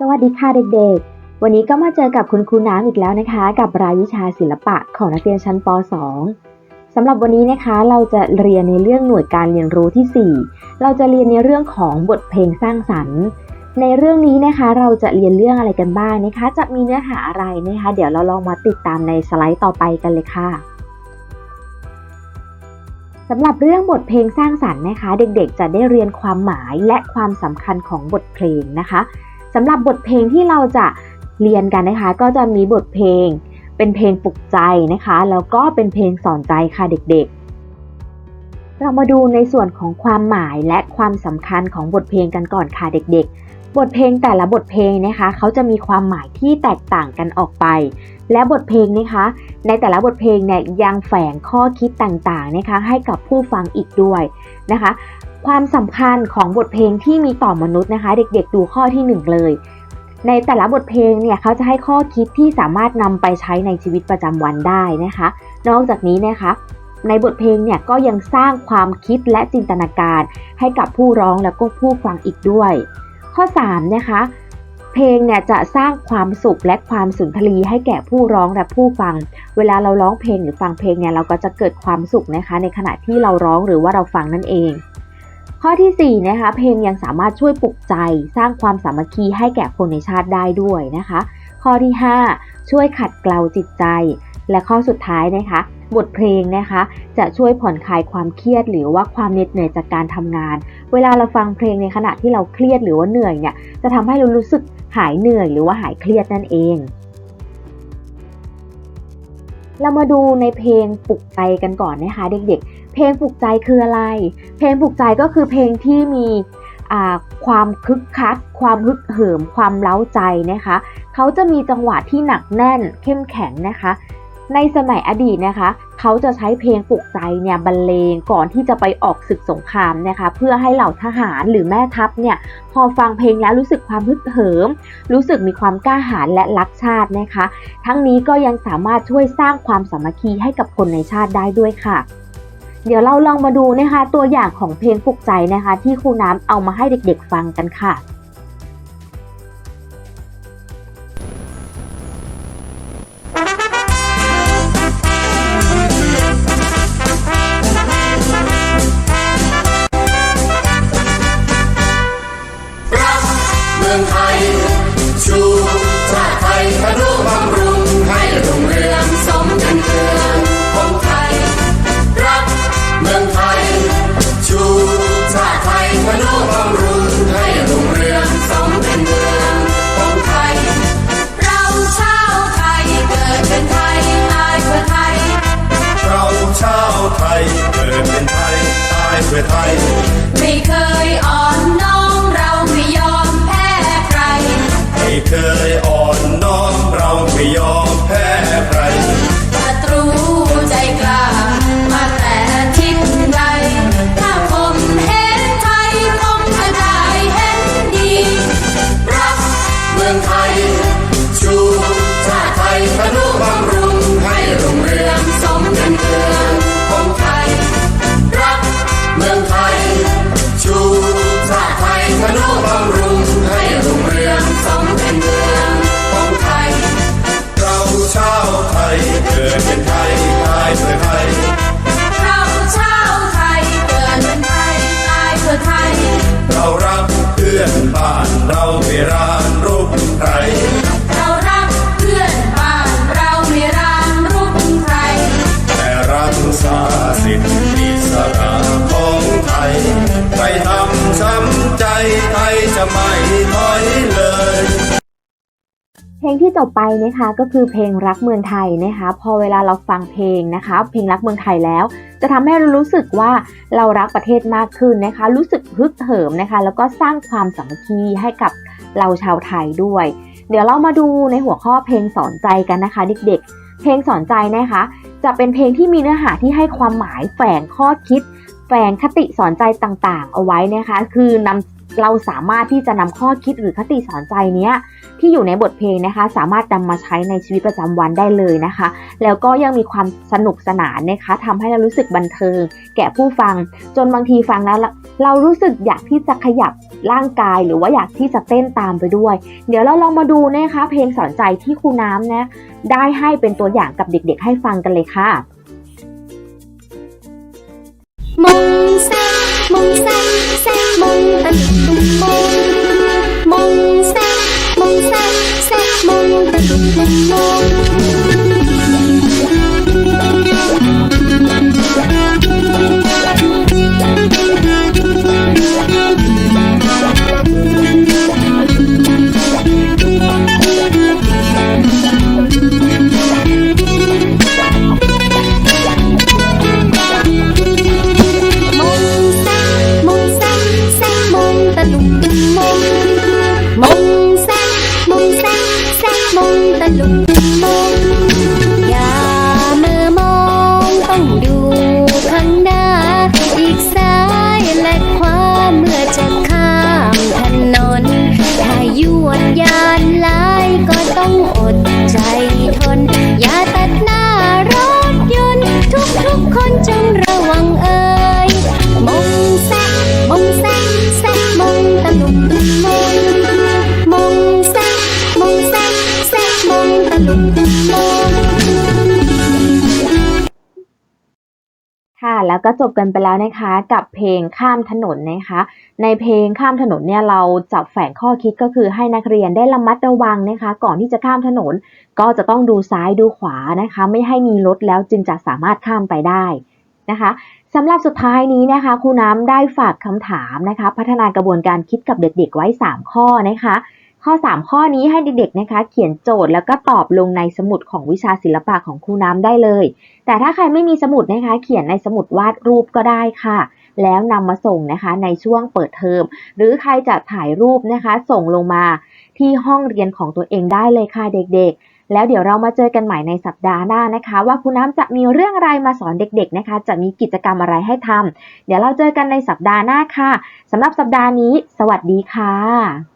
สวัสดีค่ะเด็กๆ วันนี้ก็มาเจอกับคุณครูน้ำอีกแล้วนะคะ กับรายวิชาศิลปะของนักเรียนชั้นป .2 สำหรับวันนี้นะคะเราจะเรียนในเรื่องหน่วยการเรียนรู้ที่ 4 เราจะเรียนในเรื่องของบทเพลงสร้างสรรค์ ในเรื่องนี้นะคะเราจะเรียนเรื่องอะไรกันบ้างนะคะ จะมีเนื้อหาอะไรนะคะ เดี๋ยวเราลองมาติดตามในสไลด์ต่อไปกันเลยค่ะสำหรับเรื่องบทเพลงสร้างสรรค์นะคะ เด็กๆ จะได้เรียนความหมายและความสำคัญของบทเพลงนะคะ สำหรับบทเพลงที่เราจะเรียนกันนะคะ ก็จะมีบทเพลง เป็นเพลงปลุกใจนะคะ แล้วก็เป็นเพลงสอนใจค่ะเด็กๆ เรามาดูในส่วนของความหมายและความสำคัญของบทเพลงกันก่อนค่ะเด็กๆ บทเพลงแต่ละบทเพลงนะคะ เขาจะมีความหมายที่แตกต่างกันออกไป และบทเพลงนะคะ ในแต่ละบทเพลงเนี่ยยังแฝงข้อคิดต่างๆนะคะให้กับผู้ฟังอีกด้วยนะคะ ความสำคัญของบทเพลงที่มีต่อมนุษย์นะคะ เด็กๆดูข้อที่1เลย ในแต่ละบทเพลงเนี่ยเขาจะให้ข้อคิดที่สามารถนำไปใช้ในชีวิตประจำวันได้นะคะ นอกจากนี้นะคะในบทเพลงเนี่ยก็ยังสร้างความคิดและจินตนาการให้กับผู้ร้องและก็ผู้ฟังอีกด้วย ข้อ3นะคะ เพลงเนี่ยจะสร้างความสุขและความสุนทรีให้แก่ผู้ร้องและผู้ฟัง เวลาเราร้องเพลงหรือฟังเพลงเนี่ยเราก็จะเกิดความสุขนะคะ ในขณะที่เราร้องหรือว่าเราฟังนั่นเอง ข้อที่4นะคะเพลงยังสามารถช่วยปลุกใจ สร้างความสามัคคีให้แก่คนในชาติได้ด้วยนะคะ ข้อที่ 5 ช่วยขัดเกลาจิตใจ และข้อสุดท้ายนะคะ บทเพลงนะคะ จะช่วยผ่อนคลายความเครียดหรือว่าความเหน็ดเหนื่อยจากการทำงาน เวลาเราฟังเพลงในขณะที่เราเครียดหรือว่าเหนื่อยเนี่ย จะทำให้เรารู้สึกหายเหนื่อยหรือว่าหายเครียดนั่นเอง เรามาดูในเพลงปลุกใจกันก่อนนะคะเด็กๆ เพลงปลุกใจคืออะไร เพลงปลุกใจก็คือเพลงที่มีความคึกคัก ความฮึกเหิม ความเล้าใจนะคะ เขาจะมีจังหวะที่หนักแน่นเข้มแข็งนะคะ ในสมัยอดีตนะคะ เขาจะใช้เพลงปลุกใจเนี่ยบรรเลงก่อนที่จะไปออกศึกสงครามนะคะ เพื่อให้เหล่าทหารหรือแม่ทัพเนี่ยพอฟังเพลงแล้วรู้สึกความฮึกเหิม รู้สึกมีความกล้าหาญและรักชาตินะคะ ทั้งนี้ก็ยังสามารถช่วยสร้างความสามัคคีให้กับคนในชาติได้ด้วยค่ะเดี๋ยวเราลองมาดูนะคะ ตัวอย่างของเพลงปลุกใจนะคะ ที่ครูน้ำเอามาให้เด็กๆฟังกันค่ะ องไทย ชูชาติไทยทะนุบำรุงให้รุ่งเรืองสมเป็นเมืองของไทย รักเมืองไทย ชูชาติไทยทะนุบำรุงให้รุ่งเรืองสมเป็นเมืองของไทย เราชาวไทยเกิดเป็นไทยตายเพื่อไทย เราชาวไทยเกิดเป็นไทยตายเพื่อไทย ไม่เคยอ่อน ไม่ถอยเลยเพลงที่จบไปนะคะก็คือเพลงรักเมืองไทยนะคะ พอเวลาเราฟังเพลงนะคะ เพลงรักเมืองไทยแล้ว จะทำให้เรารู้สึกว่าเรารักประเทศมากขึ้นนะคะ รู้สึกฮึกเหิมนะคะ แล้วก็สร้างความสามัคคีให้กับเราชาวไทยด้วย เดี๋ยวเรามาดูในหัวข้อเพลงสอนใจกันนะคะ เด็กๆ เพลงสอนใจนะคะ จะเป็นเพลงที่มีเนื้อหาที่ให้ความหมายแฝงข้อคิด แฝงคติสอนใจต่างๆ เอาไว้นะคะ คือนำ เราสามารถที่จะนำข้อคิดหรือคติสอนใจเนี้ยที่อยู่ในบทเพลงนะคะ สามารถนำมาใช้ในชีวิตประจำวันได้เลยนะคะ แล้วก็ยังมีความสนุกสนานนะคะทำให้เรารู้สึกบันเทิง แก่ผู้ฟัง จนบางทีฟังแล้วเราเรารู้สึกอยากที่จะขยับร่างกายหรือว่าอยากที่จะเต้นตามไปด้วย เดี๋ยวเราลองมาดูนะคะ เพลงสอนใจที่ครูน้ำนะได้ให้เป็นตัวอย่างกับเด็กๆ ให้ฟังกันเลยค่ะ ง ทุกๆคน ค่ะ แล้วก็จบกันไปแล้วนะคะ กับเพลงข้ามถนนนะคะ ในเพลงข้ามถนนเนี่ยเราจับแฝงข้อคิดก็คือให้นักเรียนได้ระมัดระวังนะคะ ก่อนที่จะข้ามถนน ก็จะต้องดูซ้ายดูขวานะคะ ไม่ให้มีรถแล้วจึงจะสามารถข้ามไปได้นะคะสำหรับสุดท้ายนี้นะคะครูน้ำได้ฝากคำถามนะคะ พัฒนากระบวนการคิดกับเด็กๆไว้ 3 ข้อนะคะ ข้อ 3 ข้อนี้ให้เด็กๆนะคะ เขียนโจทย์แล้วก็ตอบลงในสมุดของวิชาศิลปะของครูน้ำได้เลย แต่ถ้าใครไม่มีสมุดนะคะ เขียนในสมุดวาดรูปก็ได้ค่ะ แล้วนำมาส่งนะคะในช่วงเปิดเทอม หรือใครจะถ่ายรูปนะคะ ส่งลงมาที่ห้องเรียนของตัวเองได้เลยค่ะเด็กๆแล้วเดี๋ยวเรามาเจอกันใหม่ในสัปดาห์หน้านะคะ ว่าครูน้ำจะมีเรื่องอะไรมาสอนเด็กๆนะคะ จะมีกิจกรรมอะไรให้ทำเดี๋ยวเราเจอกันในสัปดาห์หน้าค่ะสำหรับสัปดาห์นี้ สวัสดีค่ะ